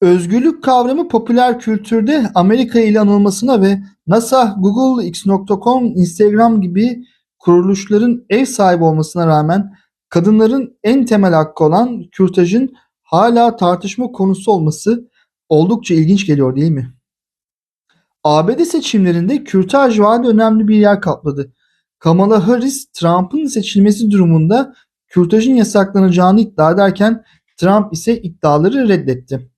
Özgürlük kavramı popüler kültürde Amerika ile anılmasına ve NASA, Google, X.com, Instagram gibi kuruluşların ev sahibi olmasına rağmen kadınların en temel hakkı olan kürtajın hala tartışma konusu olması oldukça ilginç geliyor değil mi? ABD seçimlerinde kürtaj vaadi önemli bir yer kapladı. Kamala Harris, Trump'ın seçilmesi durumunda kürtajın yasaklanacağını iddia ederken Trump ise iddiaları reddetti.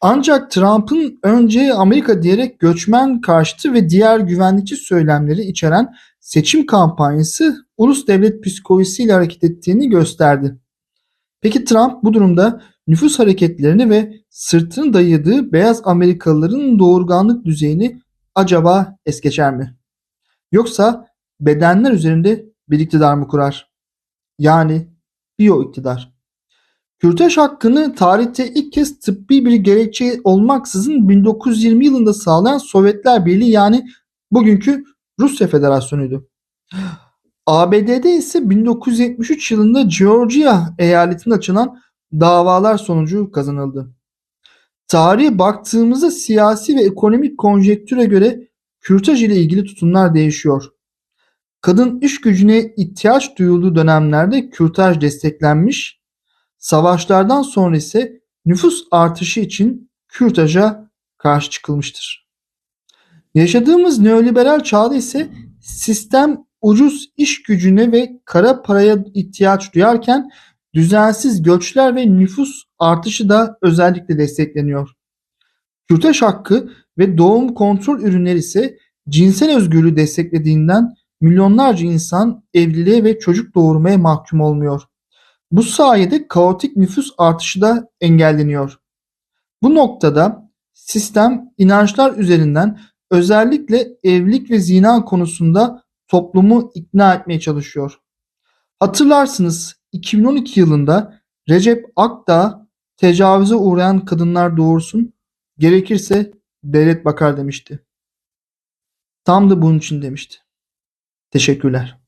Ancak Trump'ın önce Amerika diyerek göçmen karşıtı ve diğer güvenlikçi söylemleri içeren seçim kampanyası ulus devlet psikolojisiyle hareket ettiğini gösterdi. Peki Trump bu durumda nüfus hareketlerini ve sırtını dayadığı beyaz Amerikalıların doğurganlık düzeyini acaba es geçer mi? Yoksa bedenler üzerinde bir iktidar mı kurar? Yani biyo iktidar. Kürtaj hakkını tarihte ilk kez tıbbi bir gerekçe olmaksızın 1920 yılında sağlayan Sovyetler Birliği yani bugünkü Rusya Federasyonu'ydu. ABD'de ise 1973 yılında Georgia eyaletinde açılan davalar sonucu kazanıldı. Tarihe baktığımızda siyasi ve ekonomik konjektüre göre kürtaj ile ilgili tutumlar değişiyor. Kadın iş gücüne ihtiyaç duyulduğu dönemlerde kürtaj desteklenmiş, savaşlardan sonra ise nüfus artışı için kürtaja karşı çıkılmıştır. Yaşadığımız neoliberal çağda ise sistem ucuz iş gücüne ve kara paraya ihtiyaç duyarken düzensiz göçler ve nüfus artışı da özellikle destekleniyor. Kürtaj hakkı ve doğum kontrol ürünleri ise cinsel özgürlüğü desteklediğinden milyonlarca insan evliliğe ve çocuk doğurmaya mahkum olmuyor. Bu sayede kaotik nüfus artışı da engelleniyor. Bu noktada sistem inançlar üzerinden özellikle evlilik ve zina konusunda toplumu ikna etmeye çalışıyor. Hatırlarsınız 2012 yılında Recep Akdağ tecavüze uğrayan kadınlar doğursun, gerekirse devlet bakar demişti. Tam da bunun için demişti. Teşekkürler.